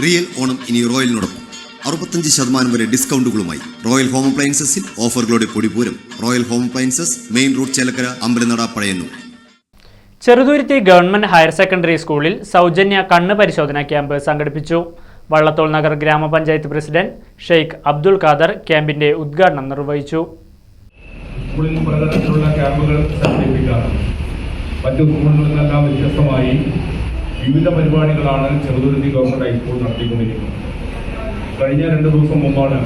Real Onam ഇനി റോയലിനോടൊപ്പം. അറുപത്തഞ്ച് ശതമാനം വരെ ഡിസ്കൗണ്ടുകളുമായി റോയൽ ഹോം അപ്ലയൻസസിൽ ഓഫറുകളുടെ പൊടിപൂരം royal home appliances main road Chelakkara Ambalanada Pazhayannur. Cheruthuruthy government higher secondary സ്കൂളിൽ സൗജന്യ കണ്ണ് പരിശോധന ക്യാമ്പ് സംഘടിപ്പിച്ചു. വള്ളത്തോൾ നഗർ ഗ്രാമപഞ്ചായത്ത് പ്രസിഡന്റ് ഷെയ്ഖ് അബ്ദുൾ ഖാദർ ക്യാമ്പിന്റെ ഉദ്ഘാടനം നിർവഹിച്ചു. സ്കൂളിൽ പലതരത്തിലുള്ള ക്യാമ്പുകൾ സംഘടിപ്പിക്കാറുണ്ട്. മറ്റു സ്കൂളുകളിൽ നിന്നെല്ലാം വ്യത്യസ്തമായി വിവിധ പരിപാടികളാണ് ചെറുതുരുത്തി ഗവൺമെന്റ് ഹൈസ്കൂൾ നടത്തിക്കൊണ്ടിരിക്കുന്നത്. കഴിഞ്ഞ രണ്ട് ദിവസം മുമ്പാണ്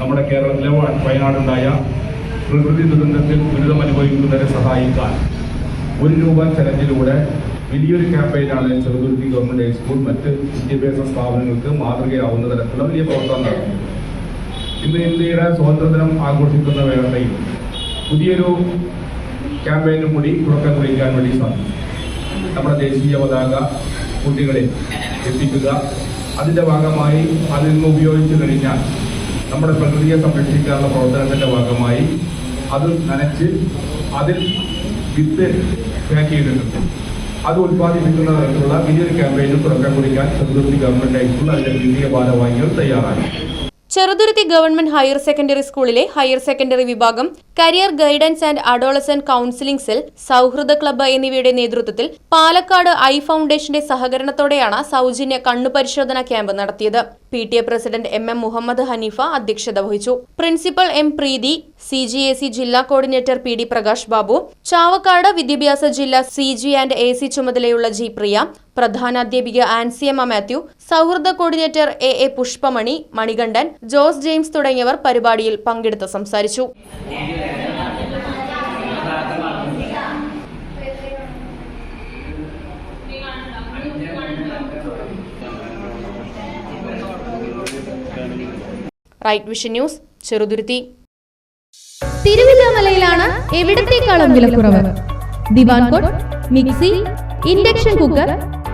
നമ്മുടെ കേരളത്തിലെ വയനാടുണ്ടായ പ്രകൃതി ദുരന്തത്തിൽ ദുരിതം അനുഭവിക്കുന്നവരെ സഹായിക്കാൻ ഒരു രൂപ ചലഞ്ചിലൂടെ വലിയൊരു ക്യാമ്പയിനാണ് ചെറുതുരുത്തി ഗവൺമെന്റ് ഹൈസ്കൂൾ മറ്റ് വിദ്യാഭ്യാസ സ്ഥാപനങ്ങൾക്ക് മാതൃകയാവുന്ന തരത്തിലുള്ള വലിയ പ്രവർത്തനം നടത്തുന്നത് ഇന്ന് ഇന്ത്യയുടെ സ്വാതന്ത്ര്യദിനം ആഘോഷിക്കുന്ന വേളയിൽ പുതിയൊരു ക്യാമ്പയിനും കൂടി തുടക്കം കുറിക്കാൻ വേണ്ടി സാധിക്കും നമ്മുടെ ദേശീയ പതാക കുട്ടികളെ എത്തിക്കുക. അതിന്റെ ഭാഗമായി അതിൽ നിന്ന് ഉപയോഗിച്ചു കഴിഞ്ഞാൽ നമ്മുടെ പ്രകൃതിയെ സംരക്ഷിക്കാനുള്ള പ്രവർത്തനത്തിന്റെ ഭാഗമായി അത് നനച്ച് അതിൽ വിത്ത് പാക്ക് ചെയ്തിട്ടുണ്ട്. അത് ഉത്പാദിപ്പിക്കുന്ന തരത്തിലുള്ള വലിയൊരു ക്യാമ്പയിനും തുടക്കം കുറിക്കാൻ പ്രതിനിധി ഗവൺമെന്റ് ഹൈസ്കൂൾ അതിന്റെ ദ്വിതീയ ഭാരവാഹികൾ തയ്യാറായി. ചെറുതുരുത്തി ഗവൺമെന്റ് ഹയർ സെക്കൻഡറി സ്കൂളിലെ ഹയർ സെക്കൻഡറി വിഭാഗം career guidance and adolescent counselling cell സൗഹൃദ ക്ലബ്ബ് എന്നിവയുടെ നേതൃത്വത്തിൽ പാലക്കാട് ഐ ഫൗണ്ടേഷന്റെ സഹകരണത്തോടെയാണ് സൗജന്യ കണ്ണു പരിശോധന ക്യാമ്പ് നടത്തിയത്. P T A president M M Muhammad Haneefa അധ്യക്ഷത വഹിച്ചു. Principal M Preethi C G A C ജില്ലാ coordinator P D Prakash Babu Chavakkad വിദ്യാഭ്യാസ ജില്ലാ C G and A C ചുമതലയുള്ള ജി പ്രിയ പ്രധാനാധ്യാപിക ആൻസിയമ്മ മാത്യു സൗഹൃദ coordinator A A Pushpamani Manikandan Jose James തുടങ്ങിയവർ പരിപാടിയിൽ പങ്കെടുത്ത് സംസാരിച്ചു. Right vision news Cheruthuruthy. തിരുവില്ലാമലയിലാണ് എവിടത്തേക്കാളും വിലക്കുറവ് divan cot mixie induction cooker